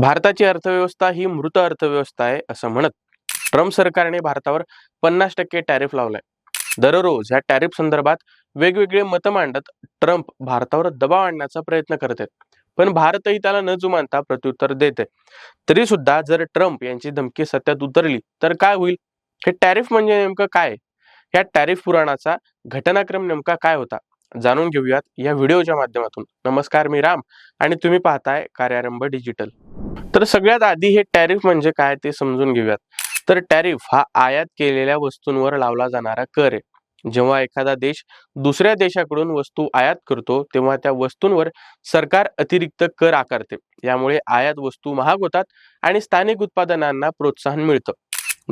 भारताची अर्थव्यवस्था ही मृत अर्थव्यवस्था आहे असं म्हणत ट्रम्प सरकारने भारतावर पन्नास टक्के टॅरिफ लावलाय. दररोज ह्या टॅरिफ संदर्भात वेगवेगळे मतं मांडत ट्रम्प भारतावर दबाव आणण्याचा प्रयत्न करत आहेत. पण भारतही त्याला न जुमानता प्रत्युत्तर देत आहे तरी सुद्धा जर ट्रम्प यांची धमकी सत्यात उतरली तर काय होईल? हे टॅरिफ म्हणजे नेमकं काय? या टॅरिफ पुराणाचा घटनाक्रम नेमका काय होता? जाणून घेऊयात या व्हिडिओच्या माध्यमातून. नमस्कार मी राम आणि तुम्ही पाहताय कार्यारंभ डिजिटल. तर सगळ्यात आधी हे टॅरिफ म्हणजे काय ते समजून घेऊयात. तर टॅरिफ हा आयात केलेल्या वस्तूंवर लावला जाणारा कर आहे. जेव्हा एखादा देश दुसऱ्या देशाकडून वस्तू आयात करतो तेव्हा त्या वस्तूंवर सरकार अतिरिक्त कर आकारते. यामुळे आयात वस्तू महाग होतात आणि स्थानिक उत्पादनांना प्रोत्साहन मिळतं.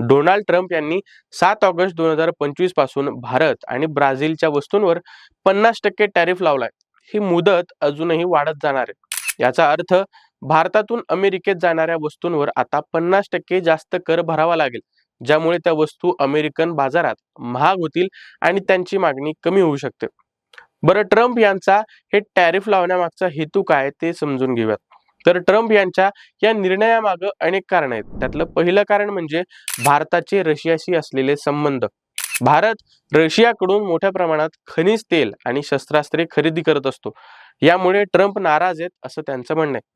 डोनाल्ड ट्रम्प यांनी सात ऑगस्ट दोन हजार पंचवीसपासून भारत आणि ब्राझीलच्या वस्तूंवर पन्नास टक्के टॅरिफ लावलाय. ही मुदत अजूनही वाढत जाणार आहे. याचा अर्थ भारतातून अमेरिकेत जाणाऱ्या वस्तूंवर आता पन्नास टक्के जास्त कर भरावा लागेल ज्यामुळे त्या वस्तू अमेरिकन बाजारात महाग होतील आणि त्यांची मागणी कमी होऊ शकते. बरं ट्रम्प यांचा हे टॅरिफ लावण्यामागचा हेतू काय ते समजून घेऊयात. तर ट्रम्प यांच्या या निर्णयामागं अनेक कारण आहेत. त्यातलं पहिलं कारण म्हणजे भारताचे रशियाशी असलेले संबंध. भारत रशियाकडून मोठ्या प्रमाणात खनिज तेल आणि शस्त्रास्त्रे खरेदी करत असतो. यामुळे ट्रम्प नाराज आहेत असं त्यांचं म्हणणं आहे.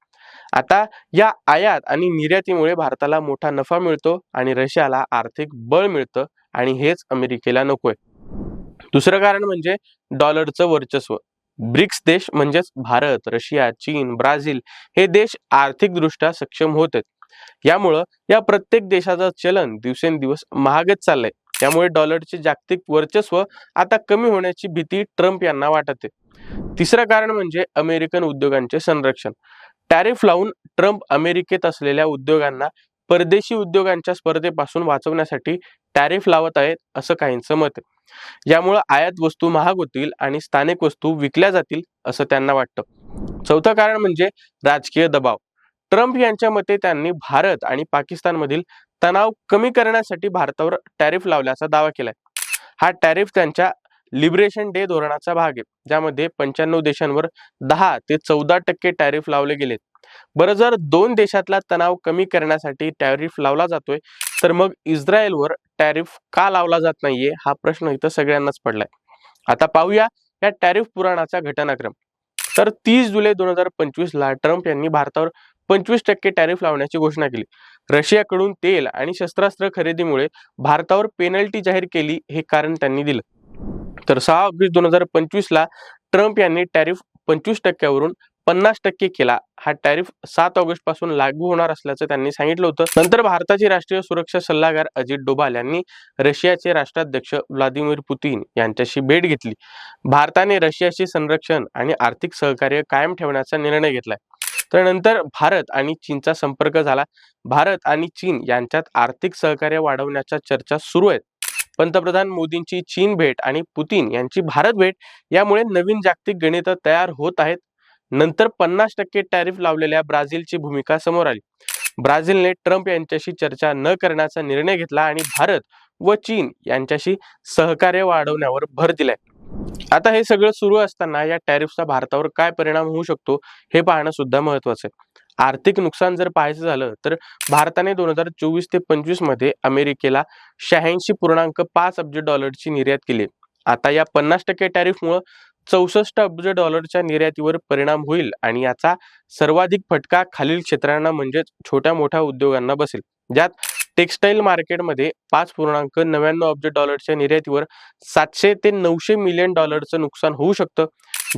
आता या आयात आणि निर्यातीमुळे भारताला मोठा नफा मिळतो आणि रशियाला आर्थिक बळ मिळतं आणि हेच अमेरिकेला नकोय. दुसरं कारण म्हणजे डॉलरचं वर्चस्व. ब्रिक्स देश म्हणजेच भारत रशिया चीन ब्राझील हे देश आर्थिकदृष्ट्या सक्षम होत आहेत यामुळं या प्रत्येक देशाचं चलन दिवसेंदिवस महागत चाललंय. त्यामुळे डॉलरचे जागतिक वर्चस्व आता कमी होण्याची भीती ट्रम्प यांना वाटते. तिसरं कारण म्हणजे अमेरिकन उद्योगांचे संरक्षण. टॅरिफ लावून ट्रम्प अमेरिकेत असलेल्या उद्योगांना परदेशी उद्योगांच्या स्पर्धेपासून वाचवण्यासाठी टॅरिफ लावत आहेत असं काहींचं मत आहे. यामुळं आयात वस्तू महाग होतील आणि स्थानिक वस्तू विकल्या जातील असं त्यांना वाटतं. चौथं कारण म्हणजे राजकीय दबाव. ट्रम्प यांच्या मते त्यांनी भारत आणि पाकिस्तानमधील तणाव कमी करण्यासाठी भारतावर टॅरिफ लावल्याचा दावा केलाय. हा टॅरिफ त्यांच्या लिबरेशन डे धोरणाचा भाग आहे ज्यामध्ये पंच्याण्णव देशांवर दहा ते चौदा टक्के टॅरिफ लावले गेलेत. बरं जर दोन देशातला तणाव कमी करण्यासाठी टॅरिफ लावला जातोय तर मग इस्रायलवर टॅरिफ का लावला जात नाहीये हा प्रश्न इथं सगळ्यांनाच पडलाय. आता पाहूया या टॅरिफ पुराणाचा घटनाक्रम. तर तीस जुलै दोन हजार पंचवीस ला ट्रम्प यांनी भारतावर पंचवीस टक्के टॅरिफ लावण्याची घोषणा केली. रशियाकडून तेल आणि शस्त्रास्त्र खरेदीमुळे भारतावर पेनल्टी जाहीर केली हे कारण त्यांनी दिलं. तर सहा ऑगस्ट दोन हजार पंचवीस ला ट्रम्प यांनी टॅरिफ पंचवीस टक्क्यावरून पन्नास टक्के केला. हा टॅरिफ सात ऑगस्टपासून लागू होणार असल्याचं त्यांनी सांगितलं होतं. नंतर भारताचे राष्ट्रीय सुरक्षा सल्लागार अजित डोभाल यांनी रशियाचे राष्ट्राध्यक्ष व्लादिमीर पुतीन यांच्याशी भेट घेतली. भारताने रशियाशी संरक्षण आणि आर्थिक सहकार्य कायम ठेवण्याचा निर्णय घेतलाय. तर नंतर भारत आणि चीनचा संपर्क झाला. भारत आणि चीन यांच्यात आर्थिक सहकार्य वाढवण्याच्या चर्चा सुरू आहेत. पंतप्रधान मोदींची चीन भेट आणि पुतीन यांची भारत भेट यामुळे नवीन जागतिक गणित तयार होत आहेत. नंतर पन्नास टक्के टॅरिफ लावलेल्या ब्राझीलची भूमिका समोर आली. ब्राझीलने ट्रम्प यांच्याशी चर्चा न करण्याचा निर्णय घेतला आणि भारत व चीन यांच्याशी सहकार्य वाढवण्यावर भर दिलाय. आता हे सगळं सुरू असताना या टॅरिफचा भारतावर काय परिणाम होऊ शकतो हे पाहणं सुद्धा महत्वाचं आहे. आर्थिक नुकसान जर पाहायचं झालं तर भारताने दोन हजार चोवीस ते पंचवीसमध्ये अमेरिकेला शहाऐंशी पूर्णांक पाच अब्ज डॉलरची निर्यात केली. आता या पन्नास टक्के टॅरिफमुळं चौसष्ट अब्ज डॉलरच्या निर्यातीवर परिणाम होईल आणि याचा सर्वाधिक फटका खालील क्षेत्रांना म्हणजेच छोट्या मोठ्या उद्योगांना बसेल. ज्यात टेक्स्टाईल मार्केटमध्ये पाच पूर्णांक नव्याण्णव अब्ज डॉलरच्या निर्यातीवर सातशे ते नऊशे मिलियन डॉलरचं नुकसान होऊ शकतं.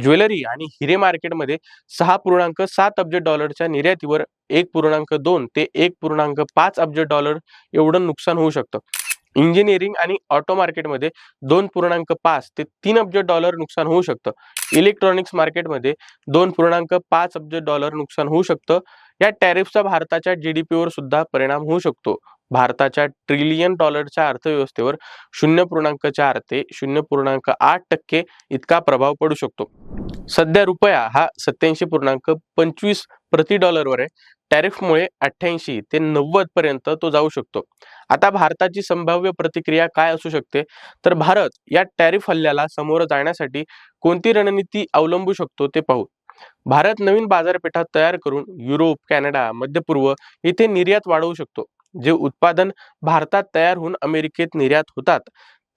ज्वेलरी आणि हिरे मार्केटमध्ये सहा पूर्णांक सात अब्ज डॉलरच्या निर्यातीवर एक पूर्णांक दोन ते एक पूर्णांक पाच अब्ज डॉलर एवढं नुकसान होऊ शकतं. इंजिनिअरिंग आणि ऑटो मार्केटमध्ये दोन पूर्णांक पाच ते तीन अब्ज डॉलर नुकसान होऊ शकतं. इलेक्ट्रॉनिक्स मार्केटमध्ये दोन पूर्णांक पाच अब्ज डॉलर नुकसान होऊ शकतं. या टॅरिफचा भारताच्या जीडीपीवर सुद्धा परिणाम होऊ शकतो. भारताच्या ट्रिलियन डॉलरच्या अर्थव्यवस्थेवर शून्य पूर्णांक चार ते शून्य पूर्णांक आठ टक्के इतका प्रभाव पडू शकतो. सध्या रुपया हा सत्याऐंशी पूर्णांक पंचवीस प्रति डॉलरवर आहे. टॅरिफमुळे अठ्ठ्याऐंशी ते नव्वद पर्यंत तो जाऊ शकतो. आता भारताची संभाव्य प्रतिक्रिया काय असू शकते? तर भारत या टॅरिफ हल्ल्याला समोर जाण्यासाठी कोणती रणनीती अवलंबू शकतो ते पाहू. भारत नवीन बाजारपेठा तयार करून युरोप कॅनडा मध्य पूर्व इथे निर्यात वाढवू शकतो. जे उत्पादन भारतात तयार होऊन अमेरिकेत निर्यात होतात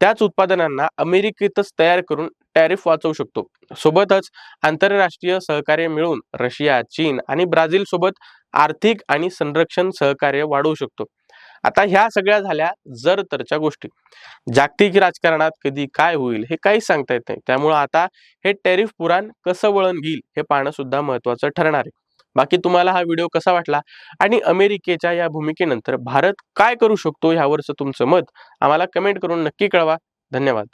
त्याच उत्पादनांना अमेरिकेतच तयार करून टॅरिफ वाचवू शकतो. सोबतच आंतरराष्ट्रीय सहकार्य मिळून रशिया चीन आणि ब्राझील सोबत आर्थिक आणि संरक्षण सहकार्य वाढवू शकतो. आता ह्या सगळ्या झाल्या जर तरच्या गोष्टी. जागतिक राजकारणात कधी काय होईल हे काहीच सांगता येत नाही. त्यामुळं आता हे टॅरिफ पुराण कसं वळण घेईल हे पाहणं सुद्धा महत्वाचं ठरणार आहे. बाकी तुम्हाला हा व्हिडिओ कसा वाटला? आणि अमेरिकेच्या या भूमिकेनंतर भारत काय करू शकतो ह्यावरचं तुमचं मत आम्हाला कमेंट करून नक्की कळवा. धन्यवाद.